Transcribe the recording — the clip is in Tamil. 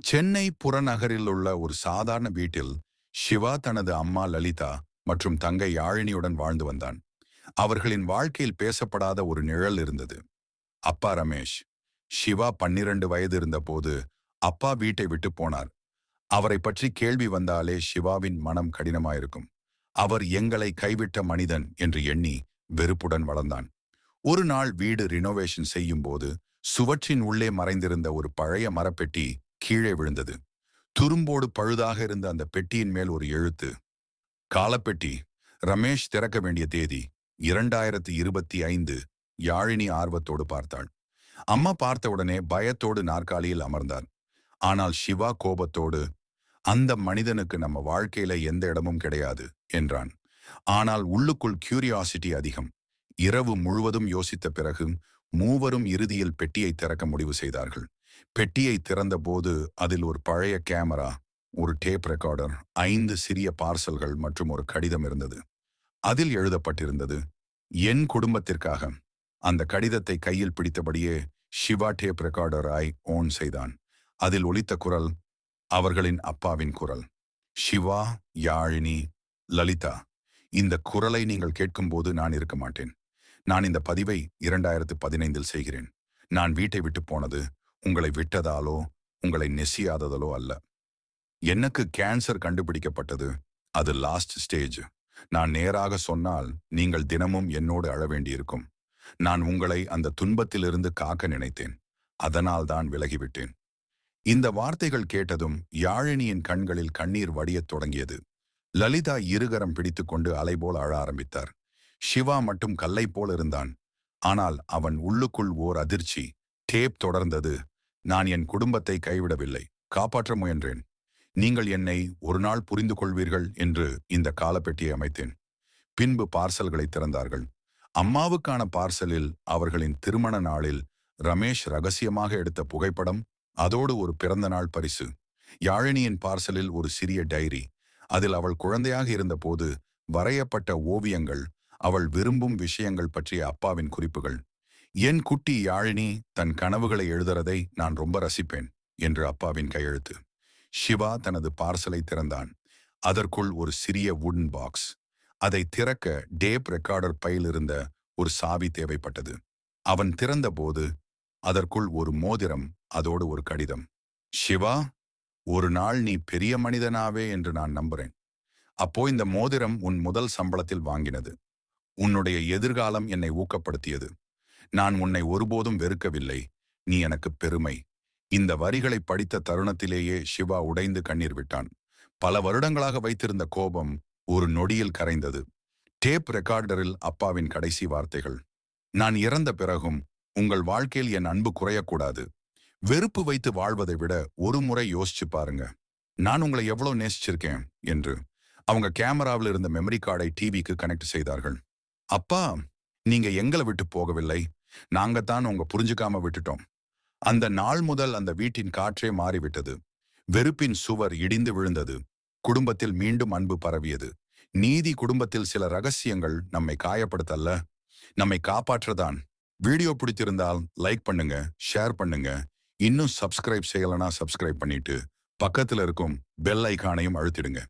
சென்னை புறநகரில் உள்ள ஒரு சாதாரண வீட்டில் சிவா தனது அம்மா லலிதா மற்றும் தங்கை யாழினியுடன் வாழ்ந்து வந்தான். அவர்களின் வாழ்க்கையில் பேசப்படாத ஒரு நிழல் இருந்தது. அப்பா ரமேஷ் சிவா பன்னிரண்டு வயது இருந்தபோது அப்பா வீட்டை விட்டு போனார். அவரை பற்றி கேள்வி வந்தாலே சிவாவின் மனம் கடினமாயிருக்கும். அவர் எங்களை கைவிட்ட மனிதன் என்று எண்ணி வெறுப்புடன் வளர்ந்தான். ஒரு நாள் வீடு ரினோவேஷன் செய்யும் போது சுவற்றின் உள்ளே மறைந்திருந்த ஒரு பழைய மரப்பெட்டி கீழே விழுந்தது. துரும்போடு பழுதாக இருந்த அந்த பெட்டியின் மேல் ஒரு எழுத்து காலப்பெட்டி ரமேஷ் திறக்க வேண்டிய தேதி இரண்டாயிரத்தி இருபத்தி ஐந்து யாழினி ஆர்வத்தோடு பார்த்தாள். அம்மா பார்த்தவுடனே பயத்தோடு நாற்காலியில் அமர்ந்தார். ஆனால் சிவா கோபத்தோடு அந்த மனிதனுக்கு நம்ம வாழ்க்கையில எந்த இடமும் கிடையாது என்றான். ஆனால் உள்ளுக்குள் கியூரியாசிட்டி அதிகம். இரவு முழுவதும் யோசித்த பிறகு மூவரும் இறுதியில் பெட்டியை திறக்க முடிவு செய்தார்கள். பெட்டியை திறந்தபோது அதில் ஒரு பழைய கேமரா ஒரு டேப் ரெக்கார்டர் ஐந்து சிறிய பார்சல்கள் மற்றும் ஒரு கடிதம் இருந்தது. அதில் எழுதப்பட்டிருந்தது என் குடும்பத்திற்காக. அந்த கடிதத்தை கையில் பிடித்தபடியே ஷிவா டேப் ரெக்கார்டராய் ஓன் செய்தான். அதில் ஒலித்த குரல் அவர்களின் அப்பாவின் குரல். சிவா யாழினி லலிதா இந்த குரலை நீங்கள் கேட்கும்போது நான் இருக்க மாட்டேன். நான் இந்த பதிவை இரண்டாயிரத்து பதினைந்தில் செய்கிறேன். நான் வீட்டை விட்டு போனது உங்களை விட்டதாலோ உங்களை நெசியாததாலோ அல்ல. எனக்கு கேன்சர் கண்டுபிடிக்கப்பட்டது. அது லாஸ்ட் ஸ்டேஜ் நான் நேராக சொன்னால் நீங்கள் தினமும் என்னோடு அழ வேண்டியிருக்கும். நான் உங்களை அந்த துன்பத்திலிருந்து காக்க நினைத்தேன். அதனால் தான் விலகிவிட்டேன். இந்த வார்த்தைகள் கேட்டதும் யாழினியின் கண்களில் கண்ணீர் வடியத் தொடங்கியது. லலிதா இருகரம் பிடித்துக்கொண்டு அலைபோல் அழ ஆரம்பித்தார். சிவா மட்டும் கல்லை போல் இருந்தான். ஆனால் அவன் உள்ளுக்குள் ஓர் அதிர்ச்சி. டேப் தொடர்ந்தது. நான் என் குடும்பத்தை கைவிடவில்லை. காப்பாற்ற முயன்றேன். நீங்கள் என்னை ஒரு நாள் புரிந்து கொள்வீர்கள் என்று இந்த காலப்பெட்டியை அமைத்தேன். பின்பு பார்சல்களை திறந்தார்கள். அம்மாவுக்கான பார்சலில் அவர்களின் திருமண நாளில் ரமேஷ் ரகசியமாக எடுத்த புகைப்படம் அதோடு ஒரு பிறந்த நாள் பரிசு. யாழினியின் பார்சலில் ஒரு சிறிய டைரி. அதில் அவள் குழந்தையாக இருந்தபோது வரையப்பட்ட ஓவியங்கள் அவள் விரும்பும் விஷயங்கள் பற்றிய அப்பாவின் குறிப்புகள். என் குட்டி யாழினி தன் கனவுகளை எழுதுறதை நான் ரொம்ப ரசிப்பேன் என்று அப்பாவின் கையெழுத்து. சிவா தனது பார்சலை திறந்தான். அதற்குள் ஒரு சிறிய வுடன் பாக்ஸ் அதை திறக்க டேப் ரெக்கார்டர் பையில் இருந்த ஒரு சாவி தேவைப்பட்டது. அவன் திறந்தபோது அதற்குள் ஒரு மோதிரம் அதோடு ஒரு கடிதம். சிவா ஒரு நாள் நீ பெரிய மனிதனாவே என்று நான் நம்புறேன். அப்போ இந்த மோதிரம் உன் முதல் சம்பளத்தில் வாங்கினது. உன்னுடைய எதிர்காலம் என்னை ஊக்கப்படுத்தியது. நான் உன்னை ஒருபோதும் வெறுக்கவில்லை. நீ எனக்கு பெருமை. இந்த வரிகளை படித்த தருணத்திலேயே சிவா உடைந்து கண்ணீர் விட்டான். பல வருடங்களாக வைத்திருந்த கோபம் ஒரு நொடியில் கரைந்தது. டேப் ரெக்கார்டரில் அப்பாவின் கடைசி வார்த்தைகள். நான் இறந்த பிறகும் உங்கள் வாழ்க்கையில் என் அன்பு குறையக்கூடாது. வெறுப்பு வைத்து வாழ்வதை விட ஒரு முறை யோசிச்சு பாருங்க. நான் உங்களை எவ்வளவு நேசிச்சிருக்கேன்? என்று. அவங்க கேமராவில் இருந்த மெமரி கார்டை டிவிக்கு கனெக்ட் செய்தார்கள். அப்பா நீங்க எங்களை விட்டு போகவில்லை. நாங்க தான் உங்க புரிஞ்சுக்காம விட்டுட்டோம். அந்த நாள் முதல் அந்த வீட்டின் காற்றே மாறிவிட்டது. வெறுப்பின் சுவர் இடிந்து விழுந்தது. குடும்பத்தில் மீண்டும் அன்பு பரவியது. நீதி குடும்பத்தில் சில ரகசியங்கள் நம்மை காயப்படுத்தல்ல. நம்மை காப்பாற்றதான். வீடியோ பிடித்திருந்தால் லைக் பண்ணுங்க ஷேர் பண்ணுங்க. இன்னும் சப்ஸ்கிரைப் செய்யலனா சப்ஸ்கிரைப் பண்ணிட்டு பக்கத்துல இருக்கும் பெல் ஐக்கானையும் அழுத்திடுங்க.